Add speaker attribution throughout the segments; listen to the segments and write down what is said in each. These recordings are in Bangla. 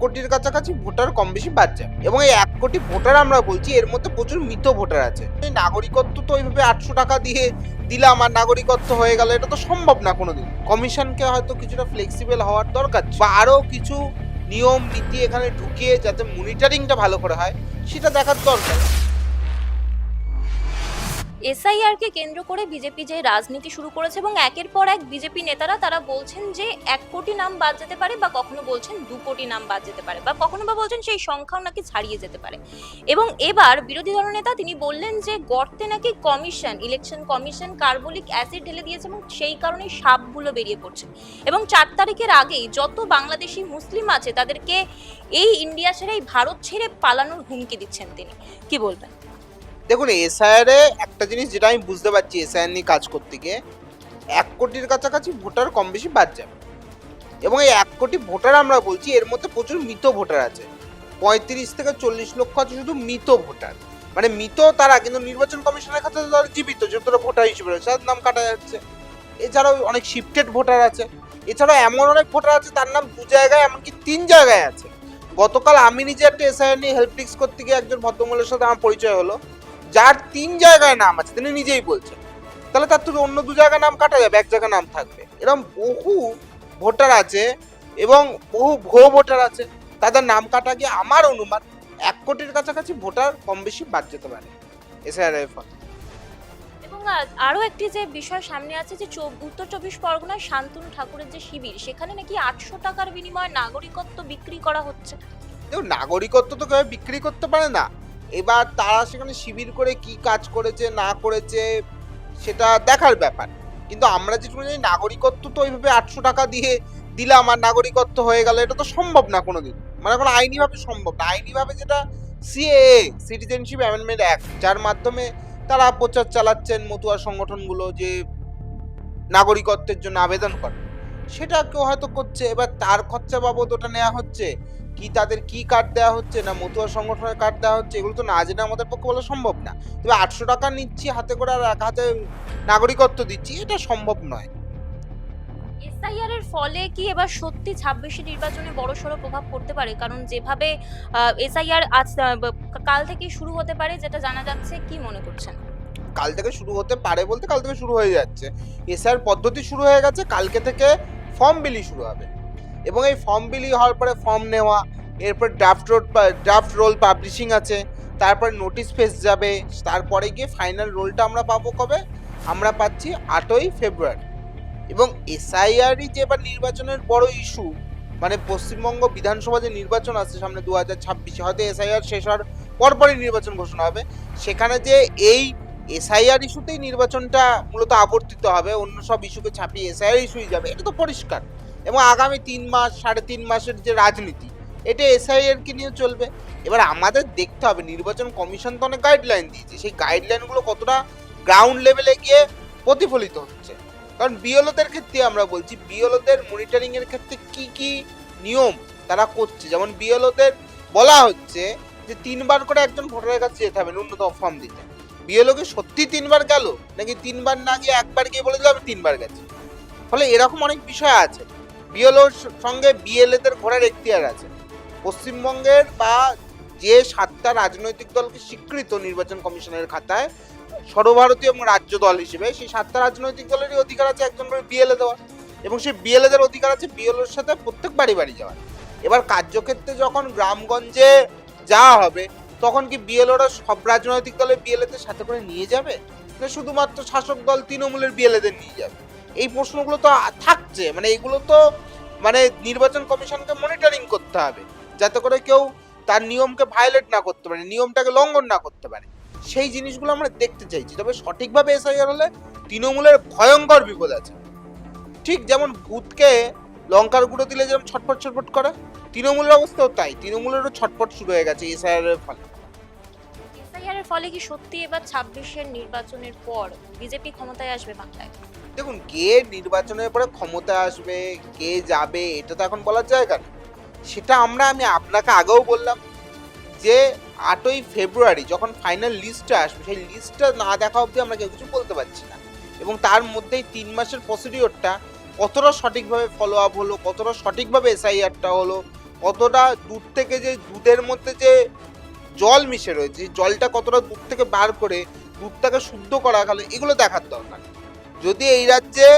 Speaker 1: কোটির কাছাকাছি ভোটার কম বেশি বাদ যাবে এবং এই এক কোটি ভোটার আমরা বলছি, এর মধ্যে প্রচুর মৃত ভোটার আছে। এই নাগরিকত্ব তো ওইভাবে আটশো টাকা দিয়ে দিলাম আর নাগরিকত্ব হয়ে গেল, এটা তো সম্ভব না কোনোদিন। কমিশনকে হয়তো কিছুটা ফ্লেক্সিবল হওয়ার দরকার। বা আরও কিছু নিয়ম, নীতি এখানে ঢুকিয়ে যাতে মনিটরিংটা ভালো করে হয়, সেটা দেখার দরকার।
Speaker 2: এসআইআর কে কেন্দ্র করে বিজেপি যে রাজনীতি শুরু করেছে এবং একের পর এক বিজেপি নেতারা তারা বলছেন যে এক কোটি নাম বাদ যেতে পারে বা কখনো বলছেন দু কোটি নাম বাদ যেতে পারে বা কখনো বা বলছেন সেই সংখ্যাও নাকি ছাড়িয়ে যেতে পারে। এবং এবার বিরোধী দলনেতা তিনি বললেন যে গর্তে নাকি commission, election commission carbolic acid ঢেলে দিয়েছে এবং সেই কারণে সাপগুলো বেরিয়ে পড়ছে। এবং চার তারিখের আগেই যত বাংলাদেশি মুসলিম আছে তাদেরকে এই ইন্ডিয়া ছেড়ে এই ভারত ছেড়ে পালানোর হুমকি দিচ্ছেন তিনি। কি বলবেন?
Speaker 1: দেখুন এসআইআর একটা জিনিস যেটা আমি বুঝতে পারছি এসআইআর নিয়ে কাজ করতে গিয়ে, এক কোটির কাছাকাছি ভোটার কম বেশি বাদ যাবে। এবং এই এক কোটি ভোটার আমরা বলছি, এর মধ্যে প্রচুর মৃত ভোটার আছে। পঁয়ত্রিশ থেকে চল্লিশ লক্ষ আছে শুধু মৃত ভোটার। মানে মৃত তারা, কিন্তু নির্বাচন কমিশনের কাছে তারা জীবিত তারা ভোটার হিসেবে রয়েছে, তাদের নাম কাটা যাচ্ছে। এছাড়াও অনেক শিফটেড ভোটার আছে। এছাড়াও এমন অনেক ভোটার আছে, তার নাম দু জায়গায়, এমনকি তিন জায়গায় আছে। গতকাল আমি নিজে একটা এসআইআর নিয়ে হেল্প ডিস্ক করতে গিয়ে একজন ভদ্রমহিলার সাথে আমার পরিচয় হলো। যার তিন জায়গায় নাম আছে তিনি নিজেই বলছেন। তাহলে তার থেকে অন্য দু জায়গায় নাম কাটা যাবে এক জায়গায় নাম থাকবে। এরকম বহু ভোটার আছে এবং বহু ভুয়ো ভোটার আছে তাদের নাম কাটা গিয়ে আমার অনুমান এক কোটির কাছাকাছি ভোটার কম বেশি বাদ যেতে পারে এসআইআর এর ফলে।
Speaker 2: এবং আ- আরও একটি যে বিষয় সামনে আছে যে উত্তর চব্বিশ পরগনায় শান্তনু ঠাকুরের যে শিবির সেখানে নাকি আটশো টাকার বিনিময়ে নাগরিকত্ব বিক্রি করা হচ্ছে?
Speaker 1: নাগরিকত্ব তো কেউ বিক্রি করতে পারে না। এবার তারা সেখানে শিবির করে কি কাজ করেছে, না করেছে, সেটা দেখার ব্যাপার। কিন্তু আমরা যেটুকু জানি, নাগরিকত্ব তো ওইভাবে আটশো টাকা দিয়ে দিলাম আর নাগরিকত্ব হয়ে গেল, এটা তো সম্ভব না কোনোদিন। মানে কোনো আইনিভাবে সম্ভব না। আইনিভাবে যেটা সিএএ সিটিজেনশিপ অ্যামেন্ডমেন্ট অ্যাক্ট যার মাধ্যমে তারা প্রচার চালাচ্ছেন মতুয়া সংগঠনগুলো যে নাগরিকত্বের জন্য আবেদন করে। সেটা কেউ হয়তো করছে। এবার তার খরচা বাবদ ওটা নেওয়া হচ্ছে। কি তাদের কি কার্ড দেওয়া হচ্ছে না মতুয়া সংগঠনের কার্ড দেওয়া হচ্ছে এগুলো তো না জেনে আমাদের পক্ষে বলা সম্ভব না। তবে আটশো টাকা নিচ্ছি হাতে করে আর এক হাতে নাগরিকত্ব দিচ্ছি এটা সম্ভব নয়।
Speaker 2: এসআইআর এর ফলে কি এবার সত্যি ছাব্বিশে নির্বাচনে বড় সড়ো প্রভাব পড়তে পারে? কারণ যেভাবে এসআইআর আজ কাল থেকে শুরু হতে পারে যেটা জানা যাচ্ছে কি মনে করছেন?
Speaker 1: কাল থেকে শুরু হতে পারে বলতে কাল থেকে শুরু হয়ে যাচ্ছে। এসআর পদ্ধতি শুরু হয়ে গেছে কালকে থেকে ফর্ম বিলি শুরু হবে। এবং এই ফর্ম বিলি হওয়ার পরে ফর্ম নেওয়া, এরপর draft road draft roll publishing আছে, তারপর নোটিশ ফেস যাবে, তারপরে গিয়ে ফাইনাল রোলটা আমরা পাবো কবে? আমরা পাচ্ছি আটই ফেব্রুয়ারি এবং এসআইআরই যে এবার নির্বাচনের বড় ইস্যু মানে পশ্চিমবঙ্গ বিধানসভা যে নির্বাচন আছে সামনে দু হাজার ছাব্বিশে, হয়তো এসআইআর শেষ হওয়ার পরপরই নির্বাচন ঘোষণা হবে। সেখানে যে এই এসআইআর ইস্যুতেই নির্বাচনটা মূলত আবর্তিত হবে, অন্য সব ইস্যুকে ছাপিয়ে এসআইআর ইস্যুই যাবে, এটা তো পরিষ্কার। এবং আগামী তিন মাস, সাড়ে তিন মাসের যে রাজনীতি, এটা এসআইআর কে নিয়ে চলবে। এবার আমাদের দেখতে হবে, নির্বাচন কমিশন তো অনেক গাইডলাইন দিয়েছে। সেই গাইডলাইনগুলো কতটা গ্রাউন্ড লেভেলে গিয়ে প্রতিফলিত হচ্ছে? কারণ বিএলওদের ক্ষেত্রে আমরা বলছি, বিএলওদের মনিটরিং এর ক্ষেত্রে কি কি নিয়ম তারা করছে? যেমন বিএলওদের বলা হচ্ছে যে, তিনবার করে একজন ভোটারের কাছে যেতে হবে, ন্যূনতম ফর্ম দিতে। বিএলও কি সত্যি তিনবার গেল? নাকি তিনবার না গিয়ে একবার গিয়ে বলে দিল, আমি তিনবার গেছি? ফলে এরকম অনেক বিষয় আছে। বিএলওর সঙ্গে বিএলএদের ঘোরার এখতিয়ার আছে। পশ্চিমবঙ্গের বা যে সাতটা রাজনৈতিক দলকে স্বীকৃত নির্বাচন কমিশনের খাতায় সর্বভারতীয় এবং রাজ্য দল হিসেবে সেই সাতটা রাজনৈতিক দলেরই অধিকার আছে একজন করে বিএলএ দেওয়ার। এবং সেই বিএলএদের অধিকার আছে বিএলওর সাথে প্রত্যেক বাড়ি বাড়ি যাওয়ার। এবার কার্যক্ষেত্রে যখন গ্রামগঞ্জে যাওয়া হবে, তখন কি বিএলওরা সব রাজনৈতিক দলের বিএলএদের সাথে করে নিয়ে যাবে? না শুধুমাত্র শাসক দল তৃণমূলের বিএলএদের নিয়ে যাবে? এই প্রশ্নগুলো তো থাকছে মানে এগুলো তো মানে নির্বাচন কমিশনকে মনিটরিং করতে হবে, যাতে করে কেউ তার নিয়মকে ভায়োলেট না করতে পারে, নিয়মটাকে লঙ্ঘন না করতে পারে। সেই জিনিসগুলো আমরা দেখতে চাইছি, তবে সঠিকভাবে এসআইআর হলে তৃণমূলের ভয়ঙ্কর বিপদ আছে। ঠিক যেমন ভূতকে লঙ্কার গুঁড়ো দিলে যেমন ছটফট ছটফট করে, তৃণমূলের অবস্থাও তাই, তৃণমূলেরও ছটফট শুরু হয়ে গেছে এসআইআর এর ফলে।
Speaker 2: এসআইআর এর ফলে কি সত্যি এবার ছাব্বিশের নির্বাচনের পর বিজেপি ক্ষমতায় আসবে বাংলায়?
Speaker 1: দেখুন, কে নির্বাচনের পরে ক্ষমতা আসবে, কে যাবে, এটা তো এখন বলার জায়গা না সেটা আমরা, আমি আপনাকে আগেও বললাম যে, আটই ফেব্রুয়ারি যখন ফাইনাল লিস্টটা আসবে, সেই লিস্টটা না দেখা অবধি আমরা কেউ কিছু বলতে পারছি না। এবং তার মধ্যেই তিন মাসের প্রসিডিওরটা কতটা সঠিকভাবে ফলো আপ হলো, কতটা সঠিকভাবে এসআইআরটা হলো, কতটা দুধ থেকে যে দুধের মধ্যে যে জল মিশে রয়েছে জলটা কতটা দুধ থেকে বার করে দুধটাকে শুদ্ধ করা গেল, এগুলো দেখার দরকার। যদি এই রাজ্যে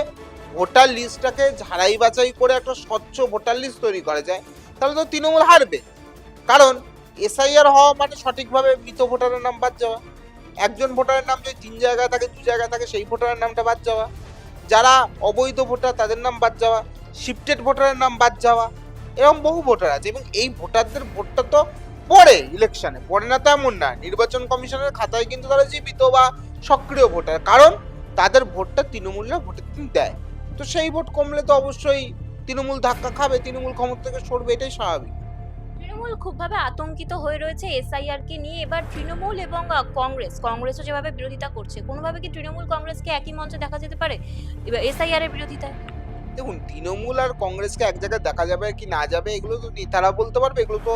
Speaker 1: ভোটার লিস্টটাকে ঝাড়াই বাছাই করে একটা স্বচ্ছ ভোটার লিস্ট তৈরি করা যায়, তাহলে তো তৃণমূল হারবে। কারণ এসআইআর হওয়া মানে সঠিকভাবে মৃত ভোটারের নাম বাদ যাওয়া। একজন ভোটারের নাম যদি তিন জায়গায় থাকে, দু জায়গায় থাকে, সেই ভোটারের নামটা বাদ যাওয়া। যারা অবৈধ ভোটার, তাদের নাম বাদ যাওয়া। শিফটেড ভোটারের নাম বাদ যাওয়া। এরকম বহু ভোটার আছে। এবং এই ভোটারদের ভোটটা তো পড়ে ইলেকশনে। পড়ে না তো এমন না। নির্বাচন কমিশনের খাতায় কিন্তু তারা জীবিত বা সক্রিয় ভোটার। কারণ তাদের ভোটটা তৃণমূলরা ভোটের দিন দেয়। তো সেই ভোট কমলে তো অবশ্যই তৃণমূল ধাক্কা খাবে তৃণমূল ক্ষমতা থেকে সরবে এটাই স্বাভাবিক।
Speaker 2: তৃণমূল খুবভাবে আতঙ্কিত হয়ে রয়েছে এসআইআর কে নিয়ে। এবার তৃণমূল এবং কংগ্রেস কংগ্রেসও যেভাবে বিরোধিতা করছে কোনোভাবে কি তৃণমূল কংগ্রেসকে একই মঞ্চে দেখা যেতে পারে? এবার এসআইআর এর বিরোধিতায়।
Speaker 1: দেখুন তৃণমূল আর কংগ্রেসকে এক জায়গায় দেখা যাবে কি না যাবে এগুলো তো নেতারা বলতে পারবে এগুলো তো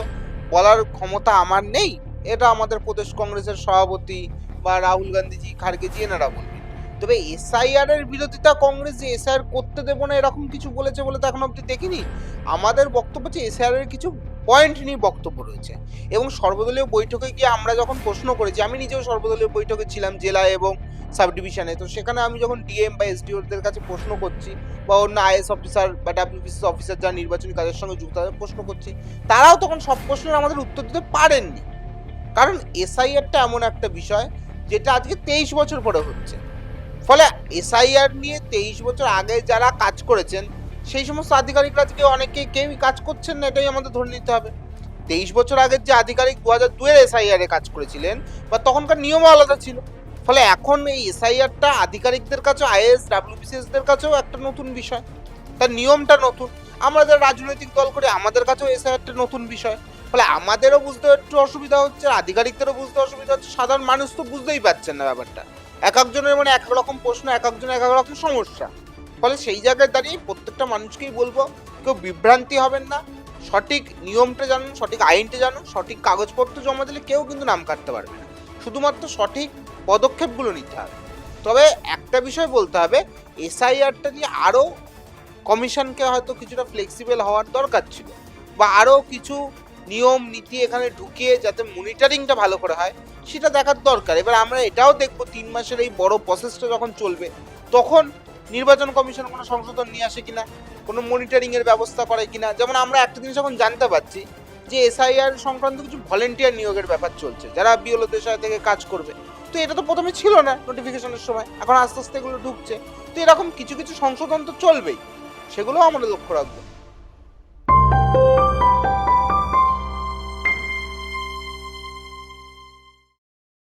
Speaker 1: বলার ক্ষমতা আমার নেই। এটা আমাদের প্রদেশ কংগ্রেসের সভাপতি বা রাহুল গান্ধীজি খার্গেজি এনারা বলবেন তবে এসআইআর এর বিরোধিতা কংগ্রেস যে এসআইআর করতে দেবো না এরকম কিছু বলেছে বলে তো এখন অব্দি দেখিনি। আমাদের বক্তব্য হচ্ছে এসআইআর এর কিছু পয়েন্ট নিয়ে বক্তব্য রয়েছে এবং সর্বদলীয় বৈঠকে গিয়ে আমরা যখন প্রশ্ন করেছি, আমি নিজেও সর্বদলীয় বৈঠকে ছিলাম জেলা এবং সাব ডিভিশনে তো সেখানে আমি যখন ডিএম বা এসডিওদের কাছে প্রশ্ন করছি বা অন্য আইএস অফিসার বা ডাব্লিউবিসিএস অফিসার যারা নির্বাচনী কাজের সঙ্গে যুক্ত, তাদের প্রশ্ন করছি, তারাও তখন সব প্রশ্নের আমাদের উত্তর দিতে পারেননি। কারণ এসআইআরটা এমন একটা বিষয়, যেটা আজকে তেইশ বছর পরে হচ্ছে। ফলে এসআইআর নিয়ে তেইশ বছর আগে যারা কাজ করেছেন, সেই সমস্ত আধিকারিকরা আজকে অনেকেই কেউই কাজ করছেন না, এটাই আমাদের ধরে নিতে হবে। তেইশ বছর আগের যে আধিকারিক দু হাজার দুয়ের এসআইআর এ কাজ করেছিলেন, বা তখনকার নিয়ম আলাদা ছিল। ফলে এখন এই এসআইআরটা আধিকারিকদের কাছে আইএস ডাব্লিউবিসিএস দের কাছেও একটা নতুন বিষয়। তার নিয়মটা নতুন। আমরা যারা রাজনৈতিক দল করি, আমাদের কাছেও এসে একটা নতুন বিষয়। ফলে আমাদেরও বুঝতে একটু অসুবিধা হচ্ছে আধিকারিকদেরও বুঝতে অসুবিধা হচ্ছে। সাধারণ মানুষ তো বুঝতেই পারছেন না ব্যাপারটা। এক একজনের মানে এক রকম প্রশ্ন, এক একজনের এক এক রকম সমস্যা। ফলে সেই জায়গায় দাঁড়িয়ে প্রত্যেকটা মানুষকেই বলব, কেউ বিভ্রান্তি হবেন না। সঠিক নিয়মটা জানুন, সঠিক আইনটা জানুন, সঠিক কাগজপত্র জমা দিলে কেউ কিন্তু নাম কাটতে পারবে না। শুধুমাত্র সঠিক পদক্ষেপগুলো নিতে হবে। তবে একটা বিষয় বলতে হবে, এসআইআরটা নিয়ে আরও কমিশনকে হয়তো কিছুটা ফ্লেক্সিবল হওয়ার দরকার ছিল। বা আরও কিছু নিয়ম, নীতি এখানে ঢুকিয়ে যাতে মনিটরিংটা ভালো করে হয়, সেটা দেখার দরকার। এবার আমরা এটাও দেখব, তিন মাসের এই বড় প্রসেসটা যখন চলবে, তখন নির্বাচন কমিশন কোনো সংশোধন নিয়ে আসে কিনা, কোনো মনিটরিং এর ব্যবস্থা করে কিনা। যেমন আমরা একটা জিনিস এখন জানতে পারছি যে এসআইআর সংক্রান্ত কিছু ভলেন্টিয়ার নিয়োগের ব্যাপার চলছে, যারা বিওলো দেশায় থেকে কাজ করবে। তো এটা তো প্রথমে ছিল না নোটিফিকেশনের সময়, এখন আস্তে আস্তে এগুলো ঢুকছে। তো এরকম কিছু কিছু সংশোধন তো চলবেই। সেগুলোও আমরা লক্ষ্য রাখব।